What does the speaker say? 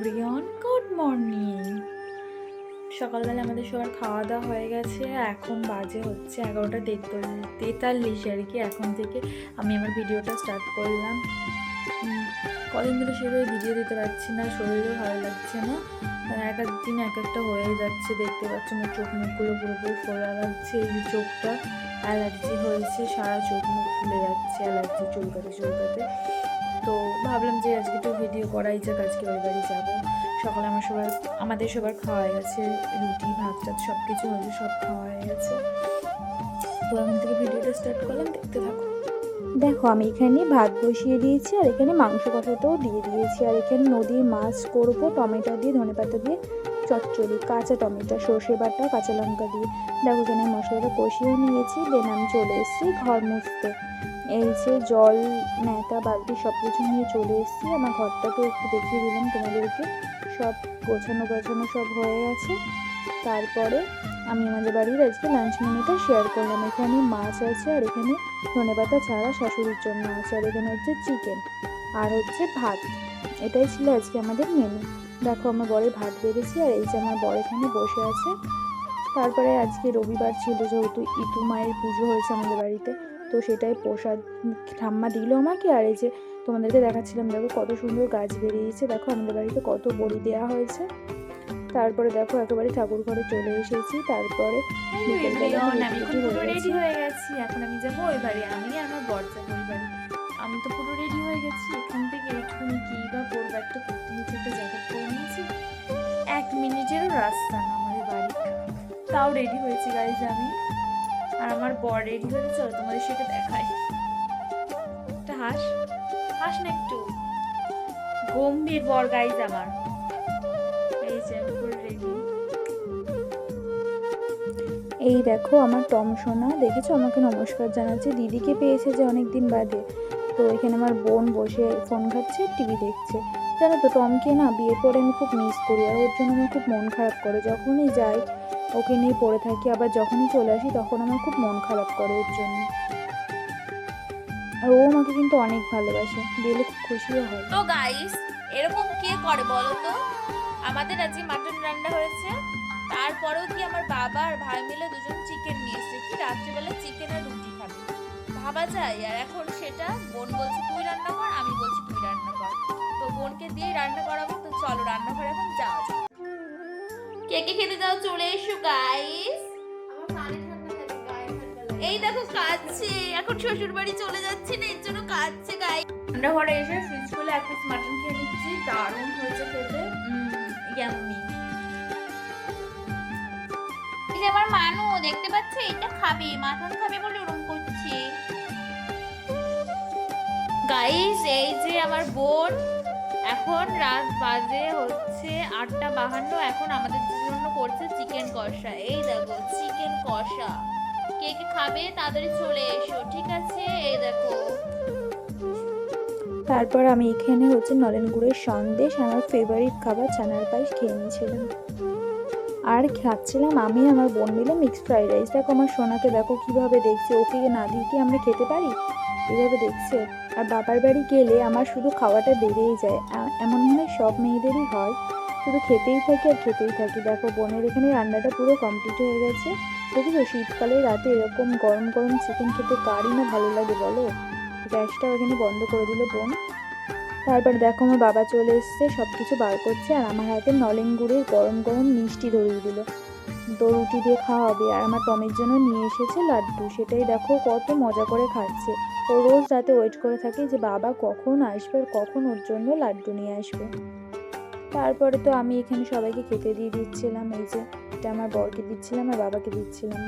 Everyone good morning সকালবেলা আমাদের সবার খাওয়া দাওয়া হয়ে গেছে। এখন বাজে হচ্ছে এগারোটা তেতাল্লিশ আর কি। এখন থেকে আমি আমার ভিডিওটা স্টার্ট করলাম। কদিন ধরে সেভাবে ভিডিও দিতে পারছি না, শরীরও ভালো লাগছে না। আর এক এক দিন এক একটা হয়ে যাচ্ছে। দেখতে পাচ্ছ আমার চোখ মুখগুলো পুরোপুরি ফোলা লাগছে। এই চোখটা অ্যালার্জি হয়েছে, সারা চোখ মুখ ফুলে যাচ্ছে অ্যালার্জি চুলকাতে চুলকাতে। তো ভাবলাম যে আজকে একটু ভিডিও করাই যাক, আজকে ওই বাড়ি যাব। সকালে আমার সবার, আমাদের সবার খাওয়া গেছে, রুটি, ভাত টাত সব কিছু হয়েছে সব খাওয়া হয়ে গেছে। তো এখন থেকে ভিডিওটা স্টার্ট করলাম, দেখতে থাকো। দেখো, আমি এখানে ভাত বসিয়ে দিয়েছি আর এখানে মাংস কষাটাও দিয়ে দিয়েছি। আর এখানে নদীর মাছ করব, টমেটো দিয়ে ধনেপাতা দিয়ে, চচ্চড়ি, কাঁচা টমেটো, সর্ষে বাটা, কাঁচা লঙ্কা দিয়ে। দেখো এখানে মশলাটা কষিয়ে নিয়েছি, দেন আমি চলে এসেছি ঘর মুছতে। এই জল ন্যাতা বালতি সব কিছু নিয়ে চলে এসেছি। আমার ঘরটাকে একটু দেখিয়ে দিলাম তোমাদেরকে। সব গোছানো গোছানো সব হয়ে গেছে। তারপরে আমি আমাদের বাড়ির আজকে লাঞ্চ মেনুটা শেয়ার করলাম। এখানে মাছ আছে আর এখানে ধনেপাতা ছাড়া শাশুড়ির জন্য আছে। আর এখানে হচ্ছে চিকেন আর হচ্ছে ভাত। এটাই ছিল আজকে আমাদের মেনু দেখো, আমার বরের ভাত বেড়েছি আর এই যে আমার বর এখানে বসে আছে। তারপরে আজকে রবিবার ছিল যেহেতু ইতু মায়ের পুজো হয়েছে আমাদের বাড়িতে। তো সেটাই প্রসাদ ঠাম্মা দিল আমাকে আর এই যে তোমাদেরকে দেখাচ্ছিলাম দেখো কত সুন্দর গাছ বেরিয়েছে দেখো আমাদের বাড়িতে কত বড়ি দেওয়া হয়েছে। তারপরে দেখো একেবারে ঠাকুর ঘরে চলে এসেছি তারপরে এখন রেডি। হয়ে গেছি। এখন আমি যাব ওই বাড়ি আমি আমার বর যাব আমি তো পুরো রেডি হয়ে গেছি এখান থেকে একটুখানি কি বা পরবো একটা কুর্তি নিচে একটা জ্যাকেট পরে নিয়েছি। এক মিনিটেরও রাস্তা না আমাদের বাড়ি। তাও রেডি হয়েছি গাইজ আমি। আর আমার বর রেডি হয়েছে চলো তোমাদের সেটা দেখাই। একটা হাস। হাস না একটু। গম্ভীর বর গাইজ আমার। এই যে এই দেখো আমার টম সোনা। দেখেছ? আমাকে নমস্কার জানাচ্ছে। দিদিকে পেয়েছে যে অনেক দিন বাদে। তো এখানে আমার বোন বসে ফোন ঘাটছে টিভি দেখছে। জানো তো, টমকে না বিয়ের পরে আমি খুব মিস করি। আর ওর জন্য আমার খুব মন খারাপ করে। যখনই যাই ওকে নিয়ে পড়ে থাকি, আবার যখনই চলে আসি তখন আমার খুব মন খারাপ করে ওর জন্য। আর ও আমাকে কিন্তু অনেক ভালোবাসে গেলে খুব খুশিও হয়। তো গাইস এরকম কে করে বলো তো? আমাদের আজকে মাটন রান্না হয়েছে, তারপরেও কি আমার বাবা আর ভাই মিলে দুজন চিকেন নিয়ে এসেছে? কি রাত্রিবেলা চিকেন আর রুটি খাবে? ভাবা যায়, আর এখন সেটা বোন বলছে, তুই রান্না কর, আমি বলছি, তুই রান্না কর। তো বোনকে দিয়েই রান্না করাবো, তো চলো রান্নাঘরে এখন কে কে খেতে যাও চলে এসো গাইস এই দেখো কাঁদছে। এখন শ্বশুর বাড়ি চলে যাচ্ছে না এর জন্য কাঁদছে গাই রান্নাঘরে এসে ফ্রিজ খুলে এক পিস মাটন খেয়ে নিচ্ছি। দারুণ হয়েছে খেতে। ইয়াম্মি এই আমার মানু দেখতে পাচ্ছে? এটা খাবে মাটন খাবে বলে ওরকম করছে। গাইস এই যে আমার বোন। এখন রাত বাজে হচ্ছে আটটা বাহান্ন, এখন আমাদের জন্য করছে চিকেন কষা। এই দেখো, চিকেন কষা। কে কে খাবে তাড়াতাড়ি চলে এসো, ঠিক আছে? এই দেখো। তারপর আমি এখানে হচ্ছে নলেন গুড়ের সন্দেশ, আমার ফেভারিট খাবার ছানার পায়েস খেয়ে নিয়েছিলাম। আর খাচ্ছিলাম আমি আমার বোন মিলে মিক্সড ফ্রাইড রাইস দেখো আমার সোনাকে দেখো কীভাবে দেখছে, ওকে না দিয়ে কি আমরা খেতে পারি? এভাবে দেখছে। আর বাবার বাড়ি গেলে আমার শুধু খাওয়াটা বেড়েই যায়। এমন মনে সব মেয়েদেরই হয়। শুধু খেতেই থাকি আর খেতেই থাকি। দেখো, বোনের এখানে রান্নাটা পুরো কমপ্লিট হয়ে গেছে। দেখেছ, শীতকালে রাতে এরকম গরম গরম চিকেন খেতে কারই না ভালো লাগে, বলো? গ্যাসটাও এখানে বন্ধ করে দিল বোন। তারপর দেখো, আমার বাবা চলে এসছে সব কিছু বার করছে আর আমার হাতে নলেন গুড়ের গরম গরম মিষ্টি ধরিয়ে দিল। তো রুটি দিয়ে খাওয়া হবে। আর আমার টমের জন্য নিয়ে এসেছে লাড্ডু। সেটাই দেখো কত মজা করে খাচ্ছে। ও রোজ রাতে ওয়েট করে থাকে যে বাবা কখন আসবে আর কখন ওর জন্য লাড্ডু নিয়ে আসবে। তারপরে তো আমি এখানে সবাইকে খেতে দিয়ে দিচ্ছিলাম। এই যে এটা আমার বরকে দিচ্ছিলাম আর বাবাকে দিচ্ছিলাম।